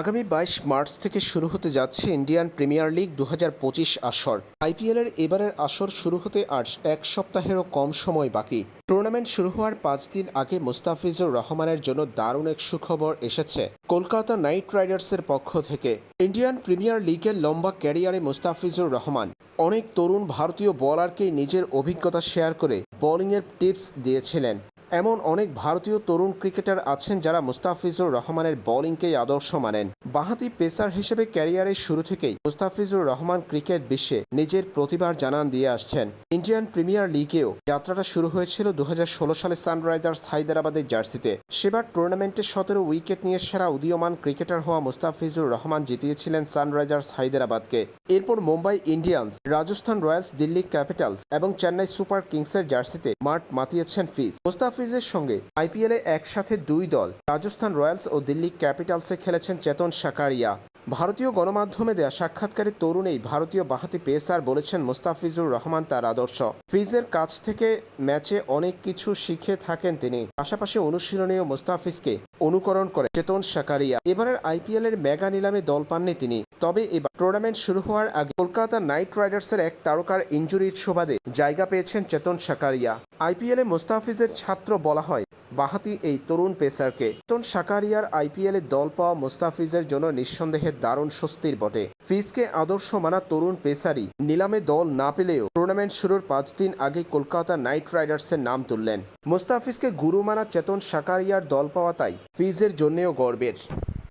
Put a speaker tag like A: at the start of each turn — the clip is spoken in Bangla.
A: আগামী বাইশ মার্চ থেকে শুরু হতে যাচ্ছে ইন্ডিয়ান প্রিমিয়ার লিগ দু হাজার পঁচিশ আসর। আইপিএলের এবারের আসর শুরু হতে আর এক সপ্তাহেরও কম সময় বাকি। টুর্নামেন্ট শুরু হওয়ার পাঁচ দিন আগে মুস্তাফিজুর রহমানের জন্য দারুণ এক সুখবর এসেছে কলকাতা নাইট রাইডার্সের পক্ষ থেকে। ইন্ডিয়ান প্রিমিয়ার লিগের লম্বা ক্যারিয়ারে মুস্তাফিজুর রহমান অনেক তরুণ ভারতীয় বোলারকেই নিজের অভিজ্ঞতা শেয়ার করে বোলিংয়ের টিপস দিয়েছিলেন। এমন অনেক ভারতীয় তরুণ ক্রিকেটার আছেন যারা মুস্তাফিজুর রহমানের বোলিংকেই আদর্শ মানেন। বাহাতি পেসার হিসেবে ক্যারিয়ারের শুরু থেকেই মুস্তাফিজুর রহমান ক্রিকেট বিশ্বে নিজের প্রতিভার জানান দিয়ে আসছেন। ইন্ডিয়ান প্রিমিয়ার লিগেও যাত্রাটা শুরু হয়েছিল দু সালে সানরাইজার্স হায়দ্রাবাদের জার্সিতে। সেবার টুর্নামেন্টে সতেরো উইকেট নিয়ে সেরা উদীয়মান ক্রিকেটার হওয়া মুস্তাফিজুর রহমান জিতিয়েছিলেন সানরাইজার্স হায়দ্রাবাদকে। এরপর Mumbai Indians, Rajasthan Royals, Delhi Capitals এবং চেন্নাই সুপার কিংসের জার্সিতে মাঠ মাতিয়েছেন ফিজ। মুস্তাফিজের সঙ্গে আইপিএলে একসাথে দুই দল, রাজস্থান রয়্যালস ও দিল্লি ক্যাপিটালসে খেলেছেন চেতন সাকারিয়া ভারতীয় গণমাধ্যমে দেয়া সাক্ষাৎকারে তরুণেই ভারতীয় বাহাতি পেসার বলেছেন মুস্তাফিজুর রহমান তার আদর্শ। ফিজের কাছ থেকে ম্যাচে অনেক কিছু শিখে থাকেন তিনি। পাশাপাশি অনুশীলনীয় মুস্তাফিজকে অনুকরণ করে চেতন সাকারিয়া এবারের আইপিএল এর মেগা নিলামে দল পাননি তিনি। তবে এবার টুর্নামেন্ট শুরু হওয়ার আগে কলকাতা নাইট রাইডার্সের এক তারকার ইঞ্জুরির সুবাদে জায়গা পেয়েছেন চেতন সাকারিয়া আইপিএলে মোস্তাফিজের ছাত্র বলা হয়, বাহাতি এই তরুণ পেসারকে। চেতন সাকারিয়ার আইপিএলে দল পাওয়া মোস্তাফিজের জন্য নিঃসন্দেহে দারুণ স্বস্তির বটে। ফিজকে আদর্শ মানা তরুণ পেসারই নিলামে দল না পেলেও টুর্নামেন্ট শুরুর পাঁচ দিন আগে কলকাতা নাইট রাইডার্সের নাম তুললেন। মোস্তাফিজকে গুরু মানা চেতন সাকারিয়ার দল পাওয়া তাই ফিজের জন্যেও গর্বের।